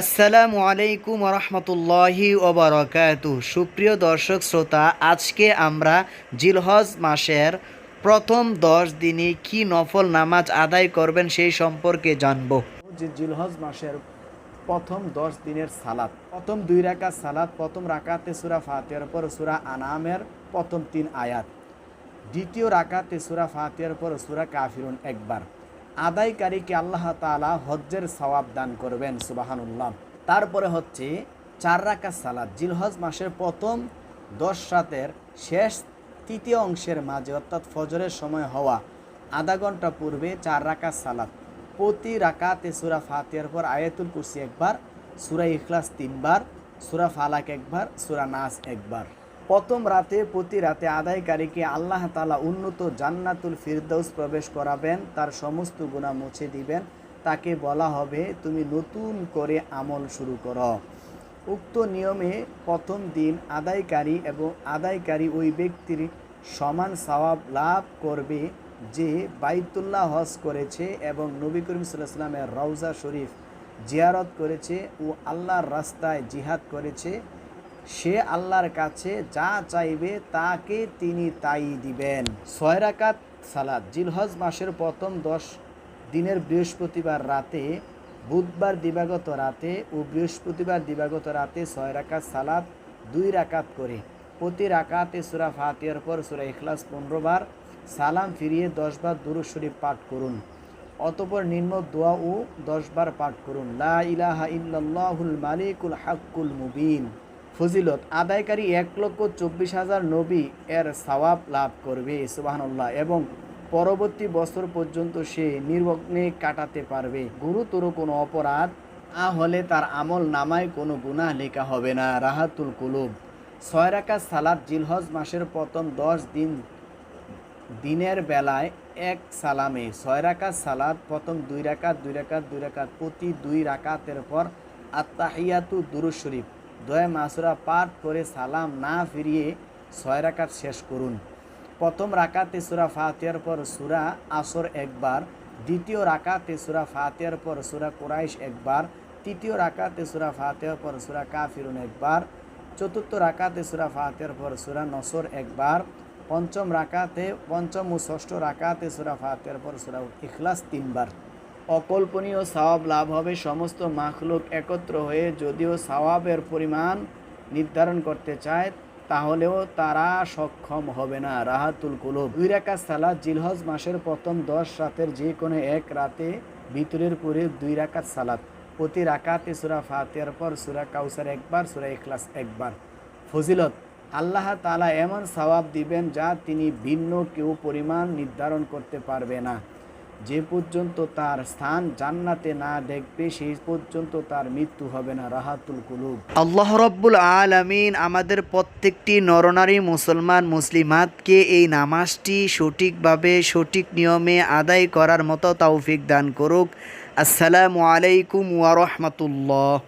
আসসালামু আলাইকুম রহমতুল্লাহি ওবরাকাতু। সুপ্রিয় দর্শক শ্রোতা, আজকে আমরা জিলহজ মাসের প্রথম দশ দিনে কি নফল নামাজ আদায় করবেন সেই সম্পর্কে জানব। যে জিলহজ মাসের প্রথম দশ দিনের সালাত, প্রথম দুই রাকাত সালাত, প্রথম রাকাতে সুরা ফাতের পর সুরা আনামের প্রথম তিন আয়াত, দ্বিতীয় রাকাতে সুরা ফাতের পর সুরা কাফিরুন একবার। আদায়কারীকে আল্লাহ তাআলা হজ্জের সওয়াব দান করবেন, সুবাহানুল্লাহ। তারপরে হচ্ছে চার রাকাত সালাত, জিলহজ মাসের প্রথম দশ রাতের শেষ তৃতীয় অংশের মাঝে, অর্থাৎ ফজরের সময় হওয়া আধা ঘণ্টা পূর্বে চার রাকাত সালাত। প্রতি রাকাতে সুরা ফাতিয়ার পর আয়াতুল কুরসি একবার, সুরা ইখলাস তিনবার, সুরা ফালাক একবার, সুরা নাস একবার। প্রথম রাতে, প্রতি রাতে আদায়কারীকে আল্লাহ তালা উন্নত জান্নাতুল ফিরদৌস প্রবেশ করাবেন, তার সমস্ত গুণা মুছে দিবেন। তাকে বলা হবে, তুমি নতুন করে আমল শুরু করো। উক্ত নিয়মে প্রথম দিন আদায়কারী এবং আদায়কারী ওই ব্যক্তির সমান সওয়াব লাভ করবে যে বাইতুল্লাহ হজ করেছে এবং নবী করিম সাল্লাহ রওজা শরীফ জিয়ারত করেছে ও আল্লাহর রাস্তায় জিহাদ করেছে। সে আল্লাহর কাছে যা চাইবে তাকে তিনি তাই দিবেন। ছয় রাকাত সালাদ জিলহজ মাসের প্রথম দশ দিনের বৃহস্পতিবার রাতে, বুধবার দিবাগত রাতে ও বৃহস্পতিবার দিবাগত রাতে ছয় রাকাত সালাদ দুই রাকাত করে। প্রতি রাকাতে সুরা ফাতিয়ার পর সুরা ইখলাস পনেরো বার সালাম ফিরিয়ে দশবার দুরুদ শরীফ পাঠ করুন। অতপর নিম্ন দোয়া ও দশবার পাঠ করুন। লা ইলাহা ইল্লাল্লাহুল মালিকুল হাক্কুল মুবিন। ফজিলত আদায়কারী এক লক্ষ চব্বিশ হাজার নবী এর সওয়াব লাভ করবে সুবাহান্লাহ এবং পরবর্তী বছর পর্যন্ত সে নির্বগ্নে কাটাতে পারবে। গুরুতর কোনো অপরাধ আ হলে তার আমল নামায় কোনো গুনাহ লেখা হবে না। রাহাতুল কুলুব। ছয় রাকাত সালাদ জিলহজ মাসের প্রথম দশ দিন, দিনের বেলায় এক সালামে। ছয় রাকাত সালাদ প্রথম দুই রাকাত দুই রাকাত দুই রাকাত প্রতি দুই রাকাতের পর আত্মাহিয়াতু দুরুজ শরীফ। দয়া মাসুরা পাঠ করে সালাম না ফিরিয়ে ছয় রাকাত শেষ করুন। প্রথম রাকাতে সুরা ফাতিয়ার পর সুরা আসর একবার, দ্বিতীয় রাকাতে সুরা ফাতিয়ার পর সুরা কোরাইশ একবার, তৃতীয় রাকাতে সুরা ফাতিয়ার পর সুরা কাফিরুন একবার, চতুর্থ রাকাতে সুরা ফাতিয়ার পর সুরা নসর একবার, পঞ্চম রাকাতে, পঞ্চম ও ষষ্ঠ রাকাতে সুরা ফাতিয়ার পর সুরা ইখলাস তিনবার। অকল্পনীয় সওয়াব লাভ হবে। সমস্ত মাখলুক একত্র হয়ে যদিও সওয়াবের পরিমাণ নির্ধারণ করতে চায়, তাহলেও তারা সক্ষম হবে না। রাহাতুল কুলুব। দুই রাকাত সালাদ জিলহজ মাসের প্রথম দশ রাতের যে কোনো এক রাতে ভিতরের পরে দুই রাকাত সালাদ প্রতি রাকাতে সুরা ফাতিয়ার পর সুরা কাউসার একবার, সুরা ইখলাস একবার। ফজিলত, আল্লাহ তালা এমন সওয়াব দিবেন যা তিনি ভিন্ন কেউ পরিমাণ নির্ধারণ করতে পারবে না। যে পর্যন্ত তার স্থান জান্নাতে না দেখবে, সেই পর্যন্ত তার মৃত্যু হবে না, রাহাতুল কুলুব। আল্লাহ রব্বুল আলমিন আমাদের প্রত্যেকটি নরনারী মুসলমান মুসলিমাতকে এই নামাজটি সঠিকভাবে, সঠিক নিয়মে আদায় করার মতো তৌফিক দান করুক। আসসালামু আলাইকুম ওয়া রাহমাতুল্লাহ।